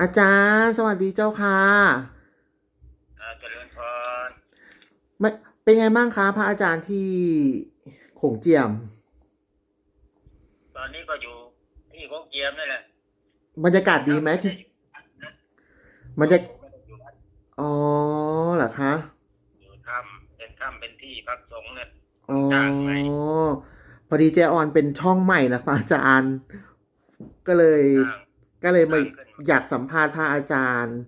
อาจารย์ สวัสดีเจ้าค่ะอ่าเจริญพรไม่เป็นไงบ้างคะพระอาจารย์ที่โขงเจียม ตอนนี้ก็อยู่ที่โคกเจียมนี่แหละบรรยากาศดีไหมที่มันจะไม่ได้อยู่วัดอ๋อเหรอคะอยู่ถ้ำเป็นถ้ำเป็นที่พักสงฆ์เนี่ยอ๋อจ้างไหมพอดีเจออนเป็นช่องใหม่นะพระอาจารย์ ก็เลยสร้างก็เลยมาสร้างขึ้นมา อยากสัมภาษณ์พระอาจารย์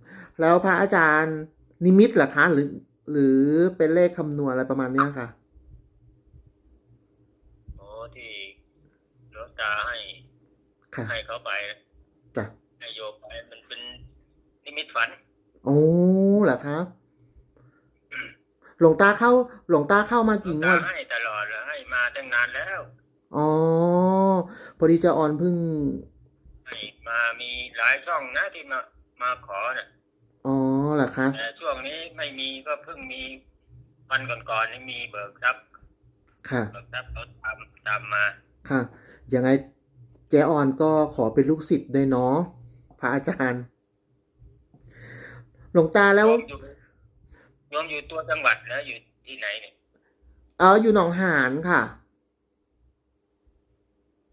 แล้วพระอาจารย์นิมิตเหรอคะ หรือ หรือเป็นเลขคำนวณอะไรประมาณเนี้ยค่ะโอ้ที่หลวงตาให้ค่ะให้เขาไปจ้ะให้โยมไปมันเป็นนิมิตฝัน โอ้เหรอคะหลวงตาเข้า หลวงตาเข้ามาหลวกี่งงตาวด ให้ตลอดเลยให้มาตั้งนานแล้ว อ๋อ พอดีเจออนเพิ่งให้ มามีหลายช่องนะที่มามาขอน่ะอ๋อเหรอคะแต่ช่วงนี้ไม่มีก็เพิ่งมีวันก่อนๆนี่มีเบิกทรัพย์ค่ะ เบิกทรัพย์เขาตามตามมาค่ะ ยังไงเจออนก็ขอเป็นลูกศิษย์ด้วยเนาะพระอาจารย์ หลวงตาแล้วโยมอยู่โยมอยู่ตัวจังหวัดแล้วอยู่ที่ไหนเนี่ยเอออยู่หนองหานค่ะ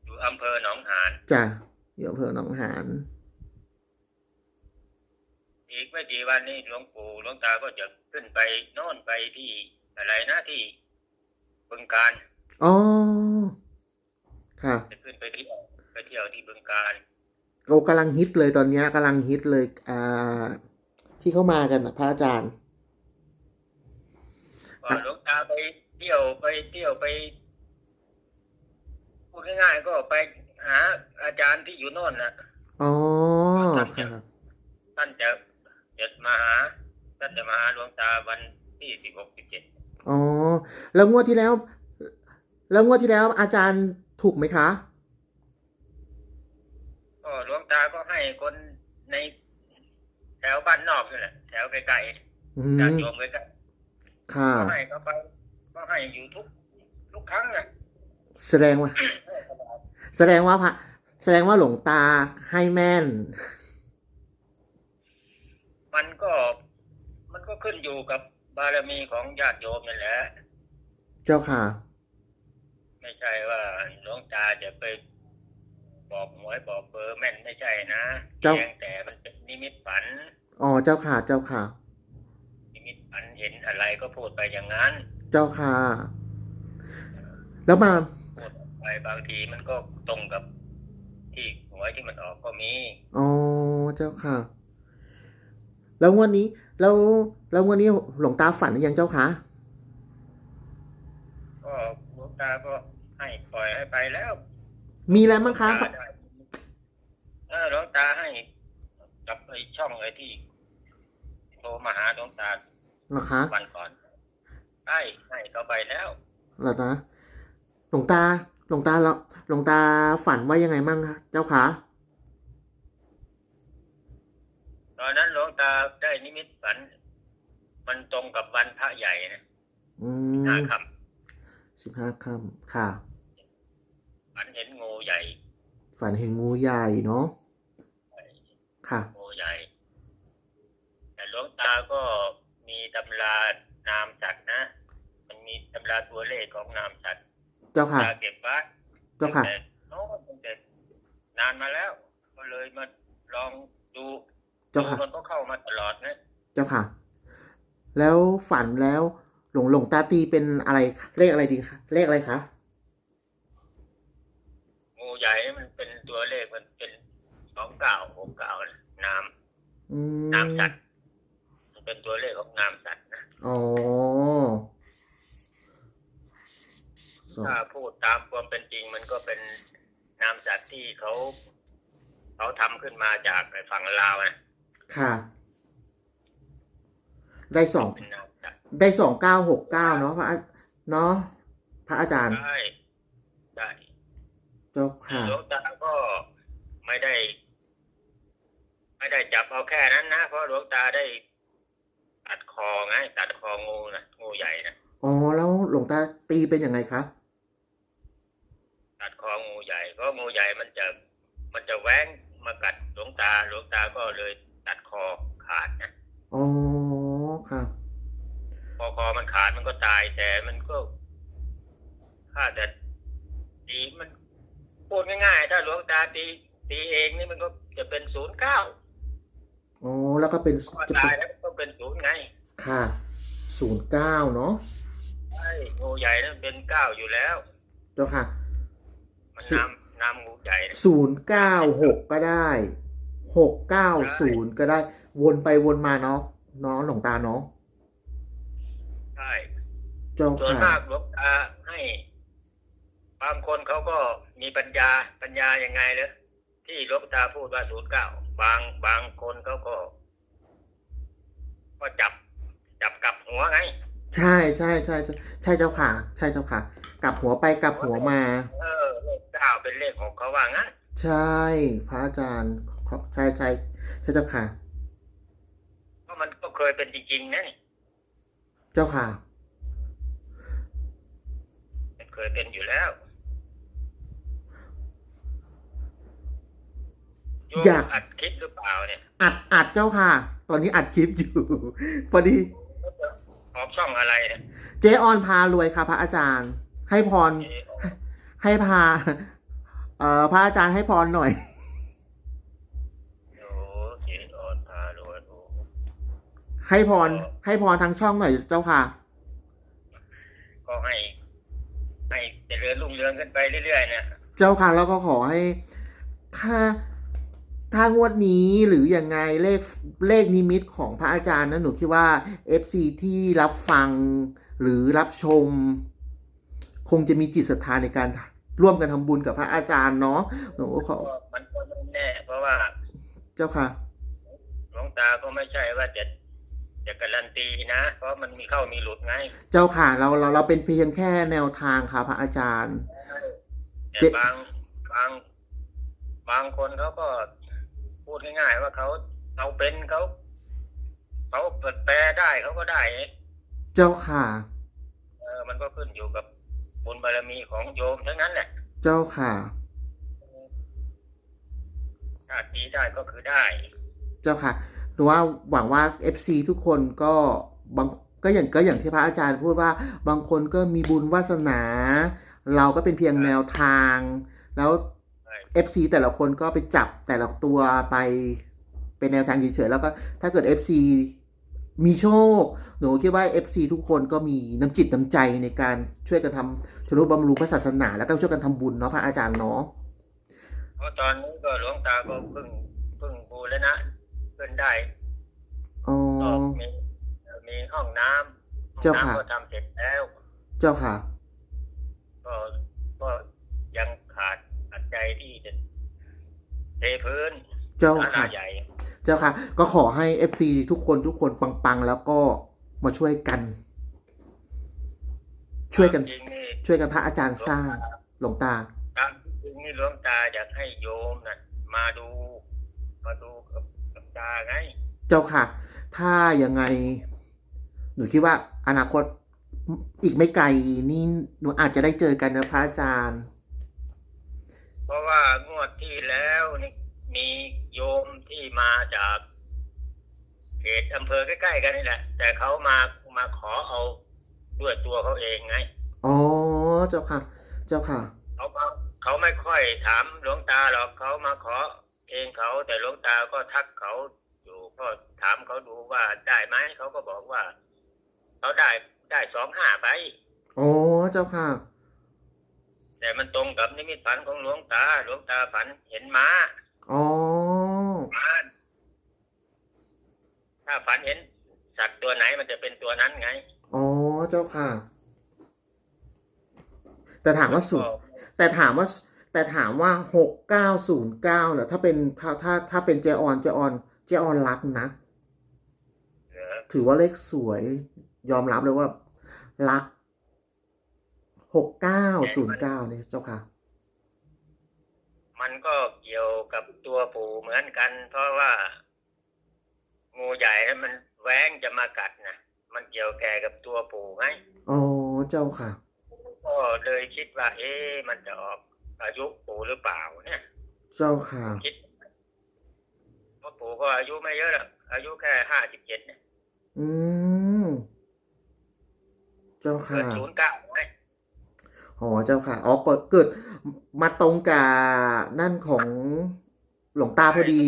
อยู่อำเภอหนองหานจ้ะ อยู่อำเภอหนองหานอีกไม่กี่วันนี้หลวงปู่หลวงตาก็จะขึ้นไปโน่นไปที่อะไรนะที่บึงการอ๋อค่ะจะขึ้นไปเที่ยวไปเที่ยวที่บึงการโอ้กำลังฮิตเลยตอนเนี้ยกำลังฮิตเลยอ่าที่เข้ามากันนะพระอาจารย์พอหลวงตาไปเที่ยวไปเที่ยวไปพูดง่ายๆก็ไป หาอาจารย์ที่อยู่โน่นนะอ๋อท่านจะค่ะท่านจะจะมาหาท่านจะมาหาหลวงตาวันที่สิบหกสิบเจ็ดอ๋อ แล้วงวดที่แล้ว แล้วงวดที่แล้วอาจารย์ถูกไหมคะก็หลวงตาก็ให้คนในแถวบ้านนอกนี่แหละแถวไกลอืๆมญาติโยมไกลๆค่ะก็ให้เขาไปก็ให้อยู่ทุกทุกครั้งนะแสดงว่า แสดงว่าพระแสดงว่าหลวงตาให้แม่น มันก็มันก็ขึ้นอยู่กับบารมีของญาติโยมนั่นแหละ เจ้าค่ะ ไม่ใช่ว่าหลวงตาจะไปบอกหวยบอกเบอร์แม่นไม่ใช่นะเจ้าเพียงแต่มันเป็นนิมิตฝันอ๋อเจ้าค่ะ เจ้าค่ะ นิมิตฝันเห็นอะไรก็พูดไปอย่างนั้น เจ้าค่ะ แล้วมาพูด ไปบางทีมันก็ตรงกับที่หวยที่มันออกก็มี อ๋อ เจ้าค่ะ แล้วงวันนี้ แล้วแล้วงวันนี้หลวงตาฝันหรือยังเจ้าคะก็หลวงตาก็ให้ปล่อยให้ไปแล้ว มีอะไรบ้างคะหลวงตาได้เออหลวงตาให้กับไอ้ช่องไอ้ที่โทรมาหาหลวงตาเหรอคะวันก่อนได้ให้เขาไปแล้วเหรอจ๊ะหลวงตาห ลวงตาแล้วหลวงตาฝันว่ายังไงมั่งคะเจ้าคะตอนนั้นหลวงตาได้นิมิตฝัน มันตรงกับวันพระใหญ่นะอืห้ามคสิบห้าค่ำค่ะำฝันเห็นงูใหญ่ ฝันเห็นงูใหญ่เนาะค่ะงูใหญ่ แต่หลวงตาก็มีตำรานามสัตว์นะ มันมีตำราตัวเลขของนามสัตว์ เจ้าค่ะตาเก็บไว้เจ้าค่ะแต่โน้นตั้งแต่นานมาแล้ว ก็เลยมาลองดูเจ้าค่ะมันก็เข้ามาตลอดนะ เจ้าค่ะ แล้วฝันแล้วหลวงหลวงตาตีเป็นอะไร เลขอะไรดีคะเลขอะไรคะงูใหญ่มันเป็นตัวเลขมันเป็นสองเก้าหกเก้านามอืมนามสัตว์มันเป็นตัวเลขของนามสัตว์นะอ๋อสอง ถ้าพูดตามความเป็นจริงมันก็เป็นนามสัตว์ที่เขา เขาทำขึ้นมาจากไอ้ฝั่งลาวนะค่ะ ได้สองเป็นนามสัตว์ได้สองเก้าหกเก้าเนาะพระอาเนาะพระอาจารย์ใช่ใช่เจ้าค่ะหลวงตาก็ไม่ได้ ไม่ได้จับเอาแค่นั้นนะ เพราะหลวงตาได้ตัดคอไงตัดคองูนะงูใหญ่นะอ๋อแล้วหลวงตาตีเป็นยังไงคะ แว้งมากัดหลวงตาหลวงตาก็เลยตัดคอขาดนะอ๋อครับพอคอมันขาดมันก็ตายแต่มันก็ถ้าแต่ตีมันพูดง่ายๆ ถ้าหลวงตาตีตีเองนี่มันก็จะเป็นศูนย์เก้าอ๋อแล้วก็เป็นก็ตายแล้วก็เป็นศูนย์ไง ค่ะศูนย์เก้าเนาะใช่งูใหญ่นั้นเป็นเก้าอยู่แล้ว เจ้าค่ะ มันนำ น้ำงูใหญ่นะศูนย์เก้าหกก็ได้หกเก้าศูนย์ก็ได้ วนไปวนมาเนาะเนาะหลวงตาเนาะใช่เจ้าส่วนค่ะมากหลวงตาให้บางคนเขาก็มีปัญญาปัญญายังไงเลยที่หลวงตาพูดว่าศูนย์เก้าบางบางคนเขาก็ ก็จับ จับกลับหัวไง ใช่ใช่ใช่ใช่ใช่เจ้าค่ะ ใช่เจ้าค่ะ กลับหัวไปกลับหัวมา เออเลขเก้าเป็นเลขของเขาว่างั้นใช่ พระอาจารย์ใช่ใช่ใช่เจ้าค่ะเพราะมันก็เคยเป็นจริงๆนะนี่เจ้าค่ะเคยเป็นอยู่แล้วอยากอัดคลิปหรือเปล่าเนี่ย อัดอัดเจ้าค่ะ ตอนนี้อัดคลิปอยู่พอดีออกช่องอะไรเนี่ยเจ๊ออนพารวยค่ะพระอาจารย์ ให้พรเออให้พา เอ่อพระอาจารย์ให้พรหน่อยโอ้เจออนพาโรวยโอ้ให้พร ให้พรทางช่องหน่อยเจ้าค่ะ ก็ให้ ให้เจริญรุ่งเรืองขึ้นไปเรื่อยๆเนี่ยเจ้าค่ะแล้วก็ขอให้ถ้าถ้างวดนี้หรือยังไงเลขเลขนิมิตของพระอาจารย์นะหนูคิดว่า FC ที่รับฟังหรือรับชมค งจะมีจิตศรัทธาในการร่วมกันทำบุญกับพระอาจารย์เนาะหนูก็ขอก็มันก็ไม่แน่ เพราะว่า เจ้าค่ะหลวงตาก็ไม่ใช่ว่าจะจะการันตีนะ เพราะมันมีเข้ามีหลุดไง เจ้าค่ะ เราเราเราเป็นเพียงแค่แนวทางค่ะ พระอาจารย์แต่เจ๊บางบาง บางคนเขาก็พูดง่ายๆว่าเขาเขาเป็นเขาเขาเปิดแปลได้เขาก็ได้ เจ้าค่ะ เออมันก็ขึ้นอยู่กับ บุญบารมีของโยมทั้งนั้นแหละ เจ้าค่ะถ้าตีได้ก็คือได้ เจ้าค่ะหรือว่าหวังว่า FC ทุกคนก็บางก็อย่างก็อย่างที่พระอาจารย์พูดว่าบางคนก็มีบุญวาสนา เราก็เป็นเพียงแนวทาง แล้วใช่ FC แต่ละคนก็ไปจับแต่ละตัวไปเป็นแนวทางเฉยๆแล้วก็ถ้าเกิด FC มีโชค หนูคิดว่า FC ทุกคนก็มีน้ำจิตน้ำใจในการช่วยกันทำช นุบำรุงพระศาสนา แล้วก็ช่วยกันทำบุญเนาะพระอาจารย์เนาะเพราะตอนนี้ก็หลวงตาก็เพิ่งเพิ่งบูรณะขึ้นได้อ๋อก็มีมีห้องน้ำห้องเจ้าค่ะน้ำก็ทำเสร็จแล้ว เจ้าค่ะก็ก็ยังขาดปัจจัยที่จะเทพื้น เจ้าศาลาค่ะใหญ่เจ้าค่ะ ก็ขอให้ FC ทุกคนทุกคนปังๆ แล้วก็มาช่วยกัน ช่วยกันจริงๆนี่ ช่วยกันพระอาจารย์สร้างหลวงตาตามจริงนี่หลวงตาอยากให้โยมน่ะมาดู มาดูกับกับตาไง เจ้าค่ะ ถ้ายังไง หนูคิดว่าอนาคตอีกไม่ไกลนี่หนูอาจจะได้เจอกันนะพระอาจารย์ เพราะว่างวดที่แล้วนี่มีโยมที่มาจากเขตอำเภอใกล้ๆกันนี่แหละ แต่เขามามาขอเอาด้วยตัวเขาเองไง อ๋อเจ้าค่ะ เจ้าค่ะ เขามาเขาไม่ค่อยถามหลวงตาหรอกเขามาขอเองเขาแต่หลวงตาก็ทักเขาอยู่ก็ถามเขาดูว่าได้ไหมเขาก็บอกว่าเขาได้ได้สองห้าไปอ๋อเจ้าค่ะ แต่มันตรงกับนิมิตฝันของหลวงตาหลวงตาฝันเห็นม้าอ๋อม้าถ้าฝันเห็นสัตว์ตัวไหนมันจะเป็นตัวนั้นไงอ๋อเจ้าค่ะ แต่ถามว่าสูงก็แต่ถามว่าแต่ถามว่าหกเก้าศูนย์เก้าเนี่ยถ้าเป็นถ้าถ้าถ้าเป็นเจออนเจออนเจออนรักนะเหลือถือว่าเลขสวย ยอมรับเลยว่า รักหกเก้าศูนย์เก้าเนี่ยเจ้าค่ะ มันก็เกี่ยวกับตัวปู่เหมือนกัน เพราะว่า งูใหญ่นั้นมันแหว้งจะมากัดนะมันเกี่ยวแก่กับตัวปู่ไงอ๋อเจ้าค่ะ ก็เลยคิดว่า เอ๊ะมันจะออกอายุปู่หรือเปล่าเนี่ย เจ้าค่ะคิดเพราะปู่ก็อายุไม่เยอะหรอกอายุแค่ห้าสิบเจ็ดเนี่ยอืมเจ้าเกิค่ะดศูนย์เก้าไหมอ๋อเจ้าค่ะอ๋อเกิดเกิด มาตรงกับนั่นของหลวงตาพอดี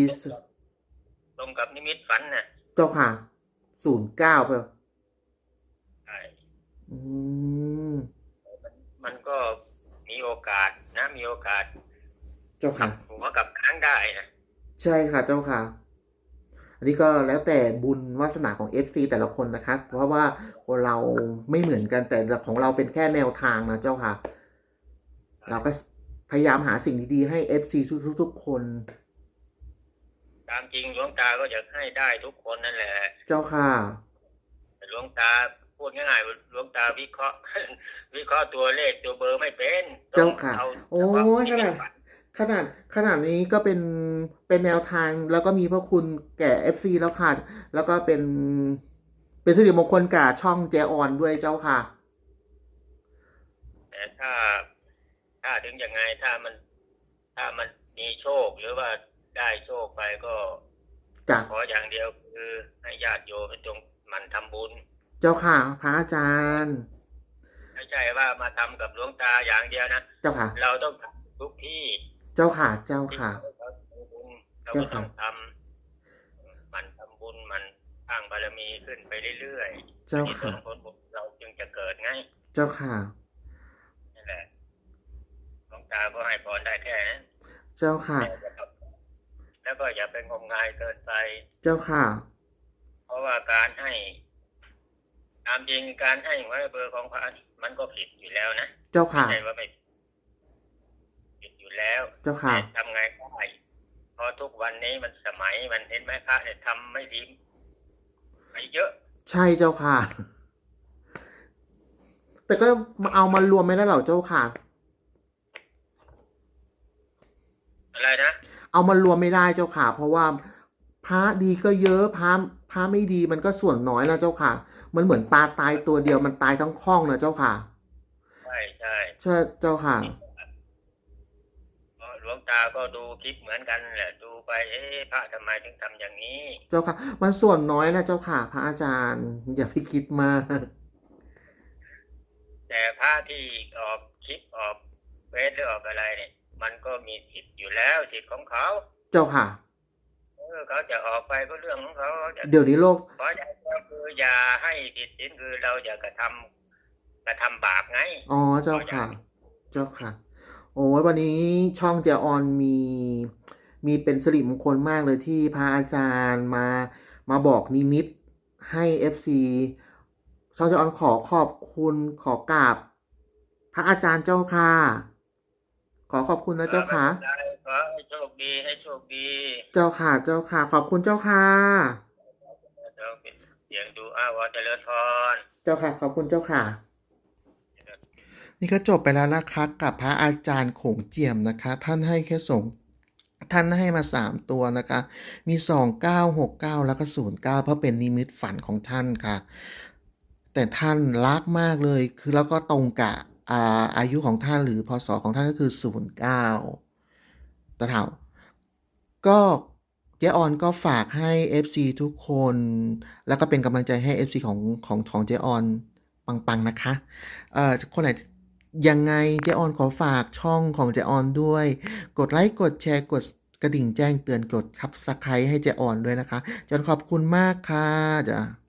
ตรงกับนิมิตฝันน่ะ เจ้าค่ะ ศูนย์เก้าเปล่าใช่อืม มันก็มีโอกาสนะมีโอกาสเจ้าค่ะหัวกับค้างได้นะใช่ค่ะเจ้าค่ะ อันนี้ก็แล้วแต่บุญวาสนาของ FC แต่ละคนนะคะ เพราะว่าคนเราไม่เหมือนกันแต่ของเราเป็นแค่แนวทางนะเจ้าค่ะ เราก็พยายามหาสิ่งดีๆให้ FC ทุกๆคน ตามจริงหลวงตาก็อยากให้ได้ทุกคนนั่นแหละ เจ้าค่ะแต่หลวงตา พูดง่ายๆหลวงตาวิเคราะห์ วิเคราะห์ตัวเลขตัวเบอร์ไม่เป็นเจ้าค่ะต้องโอ้ยเฉพะขนาดที่ฝันขนาดขนาดนี้ก็เป็นเป็นแนวทางแล้วก็มีพระคุณแก่ FC แล้วค่ะ แล้วก็เป็น เป็นสิริมงคลกับช่องเจออนด้วยเจ้าค่ะ แต่ถ้าถ้าถึงยังไงถ้ามัน ถ้ามันมีโชคหรือว่าได้โชคไปก็จ้ะขออย่างเดียวคือให้ญาติโยมจงหมันทำบุญเจ้าค่ะพระอาจารย์ ไม่ใช่ว่ามาทำกับหลวงตาอย่างเดียวนะ เจ้าค่ะ เราต้องทำทุกที่ เจ้าค่ะ เจ้าค่ะที่เขาทำบุญเราก็ต้องทำมันทำบุญมันสร้างบารมีขึ้นไปเรื่อยๆ เจ้าที่ส่ค่ะงผลบุญเราจึงจะเกิดไง เจ้าค่ะนั่นแหละหลวงตาก็ให้พรได้แค่นั้นเจ้าค่ะ แล้วก็อย่าเป็นงมงายเกินไป เจ้าค่ะ เพราะว่าการให้ ตามจริงการให้ไว้เบอร์ของพระมันก็ผิดอยู่แล้วนะเจ้าไม่ค่ะใช่ว่าไม่ผิดอยู่แล้วเจ้าค่ะแต่ทำไงก็ได้เพราะทุกวันนี้มันสมัยมันเห็นไหมพระเนี่ยทำไม่ดีไปเยอะ ใช่เจ้าค่ะ แต่ก็มาเอามารวมไม่ได้เหรอเจ้าค่ะ อะไรนะเอามารวมไม่ได้เจ้าค่ะ เพราะว่าพระดีก็เยอะพระพระไม่ดีมันก็ส่วนน้อยนะเจ้าค่ะ มันเหมือนปลาตายตัวเดียวมันตายทั้งคลองนะเจ้าค่ะ ใช่ใช่ใช่เจ้าค่ะเพราะหลวงตาก็ดูคลิปเหมือนกันแหละ ดูไปเอ๊ะพระทำไมถึงทำอย่างนี้ เจ้าค่ะ มันส่วนน้อยนะเจ้าค่ะ พระอาจารย์ อย่าไปคิดมากแต่พระที่ออกคลิปออกเฟซหรือออกอะไรเนี่ยมันก็มีสิทธิ์อยู่แล้วสิทธิ์ของเขา เจ้าค่ะเออเขาจะออกไปก็เรื่องของเขาเขาจะเดี๋ยวนี้โลก ขออย่างเดียวคืออย่าให้ผิดศีลคือเราอย่ากระทำกระทำบาปไง อ๋อเจ้าค่ะ เจ้าค่ะ โอ้ยวันนี้ช่องเจออนมี มีเป็นสิริมงคลมากเลยที่พระอาจารย์มามาบอกนิมิตให้ FC ช่องเจออนขอขอบคุณขอกราบพระอาจารย์เจ้าค่ะ ขอขอบคุณนะเจ้าค่ะไม่เป็นไรขอให้โชคดีให้โชคดี เจ้าค่ะ เจ้าค่ะ ขอบคุณเจ้าค่ะเดี๋ยวเป็นเสียงดูอ้าวเจริญพรเจ้าค่ะ ขอบคุณเจ้าค่ะ นี่ก็จบไปแล้วนะคะกับพระอาจารย์โขงเจียมนะคะ ท่านให้แค่สองท่านให้มาสามตัวนะคะ มีสองเก้าหกเก้าแล้วก็ศูนย์เก้าเพราะเป็นนิมิตฝันของท่านค่ะ แต่ท่านรักมากเลย คือแล้วก็ตรงกับอ่าอายุของท่านหรือพศของท่านก็คือศูนย์เก้าแต่ถามก็เจ๊ออนก็ฝากให้ FC ทุกคน แล้วก็เป็นกำลังใจให้ FC ของของของเจ๊ออนปังๆนะคะ เอ่อคนไหนยังไงเจออนขอฝากช่องของเจออนด้วย กดไลค์กดแชร์กดกระดิ่งแจ้งเตือนกดคับสไครให้เจออนด้วยนะคะจนขอบคุณมากค่ะจ้ะ